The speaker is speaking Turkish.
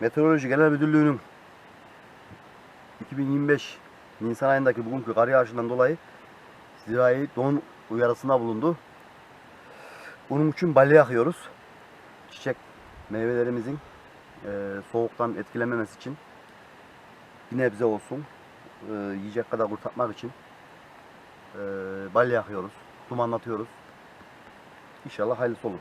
Meteoroloji Genel Müdürlüğü'nün 2025 Nisan ayındaki bugünkü kar yağışından dolayı zirai don uyarısına bulundu. Bunun için balya yakıyoruz. Çiçek meyvelerimizin eee, soğuktan etkilememesi için bir nebze olsun eee, yiyecek kadar kurtarmak için eee balya yakıyoruz. Dumanlatıyoruz. İnşallah hayırlısı olur.